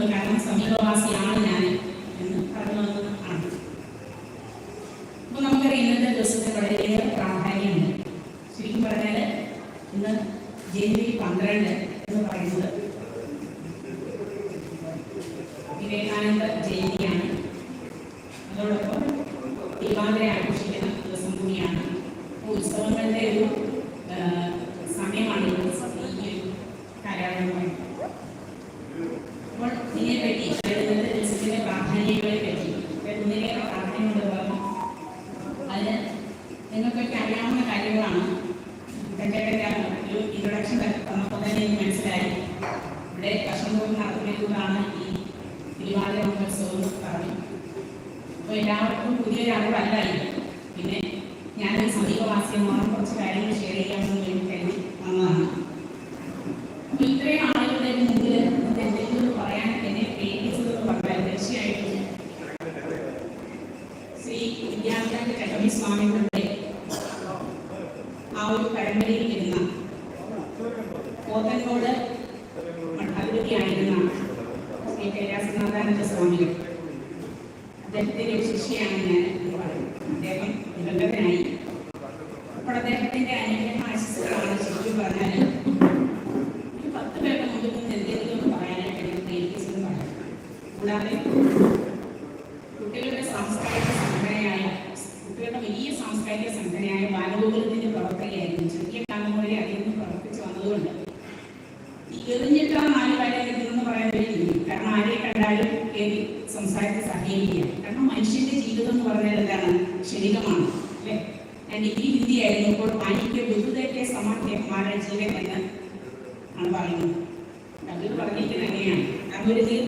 വന്നത് കാരണം സമീപവാസിയാണ് ഞാൻ എന്ന് പറഞ്ഞു വന്നത് ആണ് അപ്പൊ നമുക്കറിയാം ഇന്നത്തെ ദിവസത്തെ വളരെയേറെ പ്രാധാന്യമുണ്ട്. ശരിക്കും പറഞ്ഞാൽ ഇന്ന് ജനുവരി പന്ത്രണ്ട് എന്ന് പറയുന്നത് വിവേകാനന്ദ ജയന്തിയാണ്. അതോടൊപ്പം ദീപാന്തരെ ആഘോഷിക്കുന്ന ദിവസം കൂടിയാണ്. ഉത്സവങ്ങളുടെ ഒരു ആ, സമയമാണ് ഈ ഈ ഒരു കാലയളവ് അപ്പോൾ ഇതിനെപ്പറ്റി അതായത് ഇന്നത്തെ ദിവസത്തിന്റെ പ്രാധാന്യങ്ങളെ പറ്റി ഒന്നിലേറെ പ്രാധാന്യമുണ്ട് പറഞ്ഞു. അതിന് നിങ്ങൾക്കൊക്കെ അറിയാവുന്ന കാര്യങ്ങളാണ്. ഇതൊക്കെ ഒരു ഇൻട്രൊഡക്ഷൻ തന്നപ്പോൾ തന്നെ എനിക്ക് മനസ്സിലായി. ഇവിടെ വർഷം നടത്തുന്നതാണ് ഈ തിരുവാതിര മഹോത്സവം പറഞ്ഞു. അപ്പോൾ എല്ലാവർക്കും പുതിയൊരു അറിവല്ല ഇത് പിന്നെ ഞാനൊരു സമീപവാസിയെന്നോണം ശ്രീ വിദ്യാർത്ഥി ചട്ടമ്പി സ്വാമികളുടെ ആ ഒരു പരമ്പരയിൽ ഇരുന്ന പോത്തൻകോട് മഠാധിപതിയായിരുന്ന ശ്രീ കൈലാസനാഥാനന്ദ സ്വാമികൾ. അദ്ദേഹത്തിന്റെ ശിഷ്യയാണ് ഞാൻ എന്ന് പറയും അദ്ദേഹം ദിവംഗതനായി അപ്പോൾ അദ്ദേഹത്തിന്റെ അനുഗ്രഹ ആശിസുകളാണ് ശരിക്കും പറഞ്ഞാൽ പത്ത് പേരുടെ മുമ്പിൽ നിന്ന് എന്തെങ്കിലും പറയാനായിട്ട് എനിക്ക് പറയാം. കൂടാതെ എറിഞ്ഞിട്ട് നാല് കാര്യം കിട്ടുമെന്ന് പറയാൻ പറ്റില്ല കാരണം ആരെ കണ്ടാലും കയറി സംസാരിച്ച് സഹകരിക്കുക. കാരണം മനുഷ്യന്റെ ജീവിതം എന്ന് പറഞ്ഞാൽ എന്താണ്? ക്ഷണികമാണ് അല്ലേ? ഞാൻ ഡിഗ്രി ഹിന്ദി ആയിരുന്നപ്പോൾ എനിക്ക് ബുദ്ധത്തെ സമാധ്യ മാരുടെ ജീവൻ എന്ന് ആണ് പറയുന്നത്. അത് പറഞ്ഞിരിക്കുന്നത് എങ്ങനെയാണ് കാരണം ഒരു